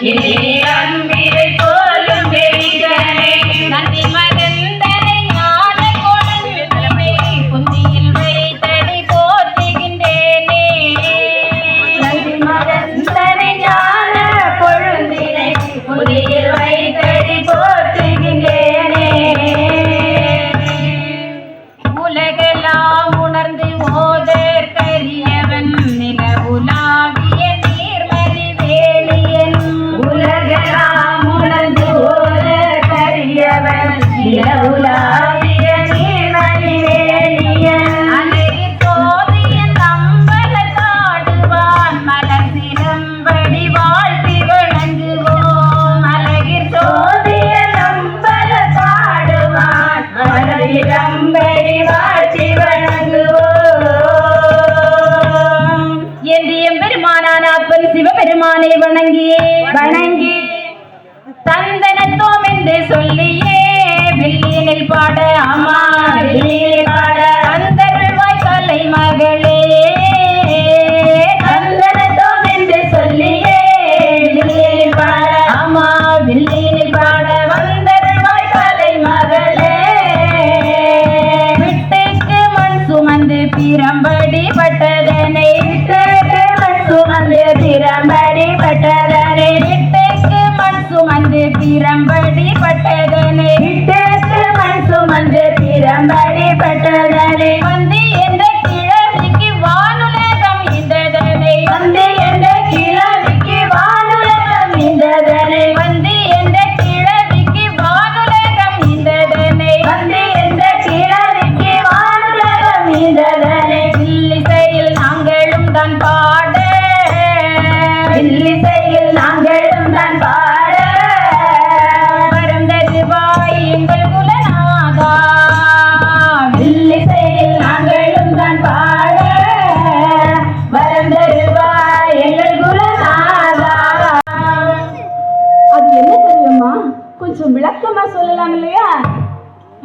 你几？சொல்லியே வெள்ளியனில் பாட சுமந்து பட்டதனை விட்டு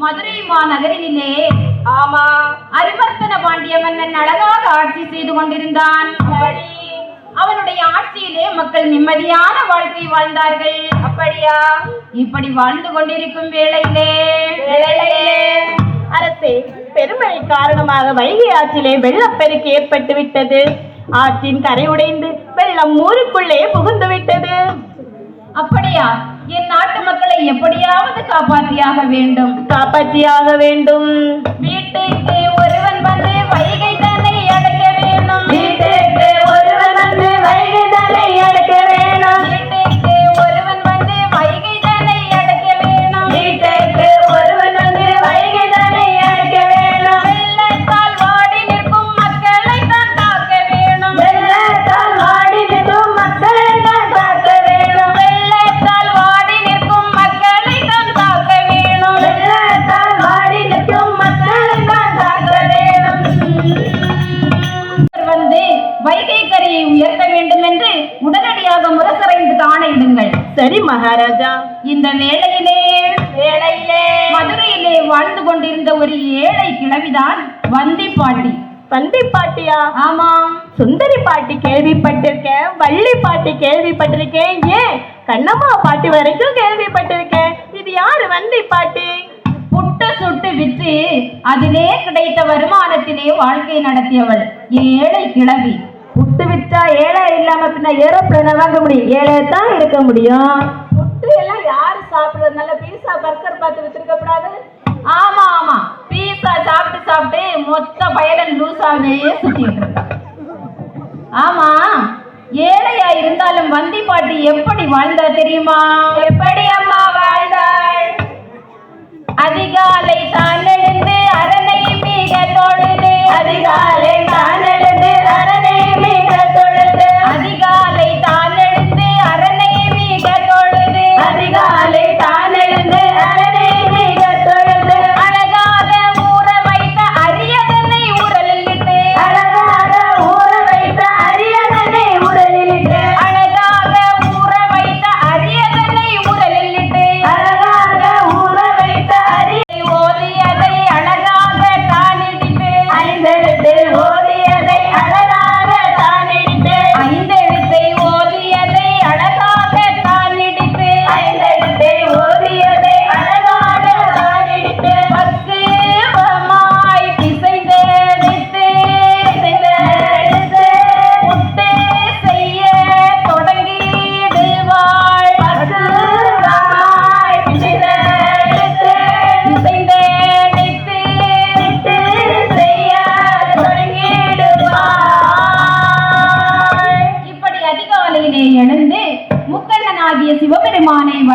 மதுரை மாநகரிலே ஆமா. அரிவர்த்தன பாண்டிய மன்னன் அழகாக ஆட்சி செய்து கொண்டிருந்தான். அவனுடைய ஆட்சியிலே மக்கள் நிம்மதியான வாழ்க்கை வாழ்ந்தார்கள். அப்படியா? இப்படி வாழ்ந்து கொண்டிருக்கும் வேளையிலே அரசே பெருமழை காரணமாக வைகை ஆற்றிலே வெள்ளப்பெருக்கு ஏற்பட்டு விட்டது ஆற்றின் கரை உடைந்து வெள்ளம் ஊருக்குள்ளே புகுந்து விட்டது அப்படியா? என் நாட்டு மக்களை எப்படியாவது காப்பாற்றியாக வேண்டும். காப்பாற்றியாக வேண்டும். வீட்டுக்கு ஏழை கிழவிதான் வந்தி பாட்டி. பந்தி பாட்டியா? ஆமாம் சுந்தரி பாட்டி கேள்விப்பட்டிருக்கேன் வள்ளி பாட்டி கேள்விப்பட்டிருக்கேன். ஏன் கண்ணம்மா பாட்டி வரைக்கும் கேள்விப்பட்டிருக்கேன். இது யாரு வந்தி பாட்டி? புட்டு சுட்டு விற்று அதிலே கிடைத்த வருமானத்திலே வாழ்க்கை நடத்தியவள் ஏழை கிழவி. புட்டு விற்றா ஏழை இல்லாம பின்ன ஏரோப்ளேனை வாங்க முடியும். ஏழை தான் இருக்க முடியும். புட்டு எல்லாம் யாரு சாப்பிடுறது நல்ல பீஸா பர்கர் பார்த்து வித்திருக்க கூடாது? ஆமா ஆமா. பீஸா சாப்பிட்டு சாப்பிட்டு மொத்த பயலன் லூசாவே சுத்திட்டு இருக்கா. ஆமா ஏழையா இருந்தாலும் வந்தி பாட்டி எப்படி வாழ்ந்தா தெரியுமா? எப்படி அம்மா வாழ்ந்தாள்? அதிகாலை தான் எழுந்து அரணை மிக தொழுது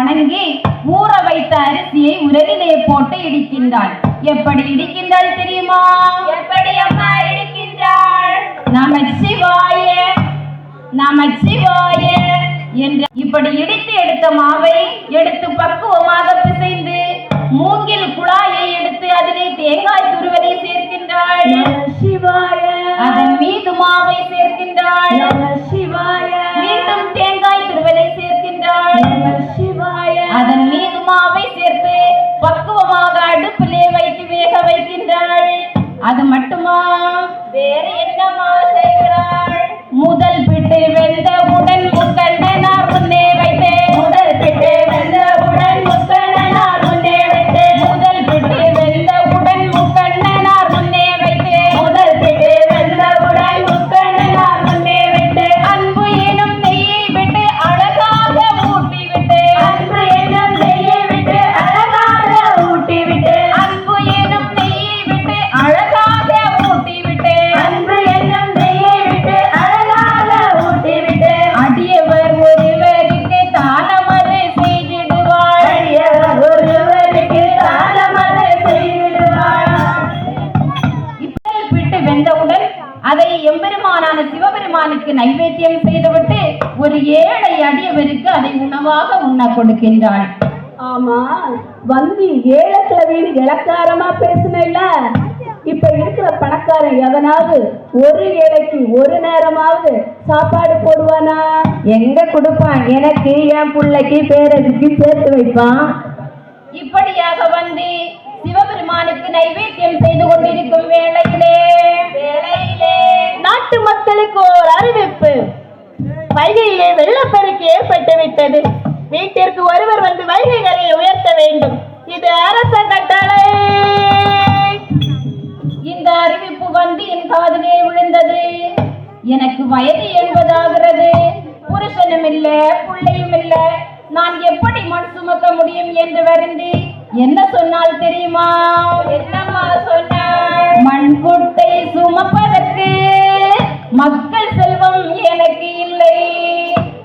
வணங்கி ஊற வைத்த அரிசியை உரலிலே போட்டு இடிக்கின்றாள். எப்படி இடிக்கின்றாள் தெரியுமா? எப்படி அம்மா இடிக்கின்றாள்? நமச்சிவாய நமச்சிவாய என்ற இப்படி இடித்து எடுத்த மாவை எடுத்து பக்குவமாக பிசைந்து மூங்கில் குழாயை எடுத்து அதிலே தேங்காய் துருவலை சேர்க்கின்றாள். சிவாய. அதன் மீது மாவை சேர்க்கின்றாள். மட்டுமா? அடியவருக்கு அதை உணவாக உண்ண கொடுக்கின்றாள் ஆமா வந்து ஏழக்கிழவின்னு இலக்காரமா பேசுனேல்ல? இப்ப இருக்கிற பணக்காரன் எவனாவது ஒரு ஏழைக்கு ஒரு நேரமாவது சாப்பாடு போடுவானா? எங்க கொடுப்பான்? எனக்கு என் பிள்ளைக்கு பேரனுக்கு சேர்த்து வைப்பான். இப்படியாக வந்து சிவபெருமானுக்கு நைவேத்தியம் செய்து கொண்டிருக்கும் வேளையிலே வேளையிலே நாட்டு மக்களுக்கு ஒரு அறிவிப்பு. வைகையிலே வெள்ளப்பெருக்கு ஏற்பட்டு விட்டது. வீட்டிற்கு ஒருவர் வந்து வைகை கரையை உயர்த்த வேண்டும். இது அரச கட்டளை. இந்த அறிவிப்பு வந்து என் காதிலே விழுந்தது. எனக்கு வயது எண்பதாகிறது புருஷனும் இல்ல பிள்ளையும் இல்ல நான் எப்படி மண் சுமக்க முடியும் என்று வருந்தி என்ன சொன்னால் தெரியுமா? என்னம்மா சொன்னாள் மண் குட்டை சுமப்பதற்கு மக்கள் செல்வம் எனக்கு இல்லை.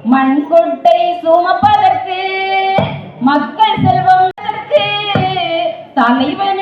மண்கொட்டை சுமப்பதற்கு மக்கள் செல்வம் தலைவர்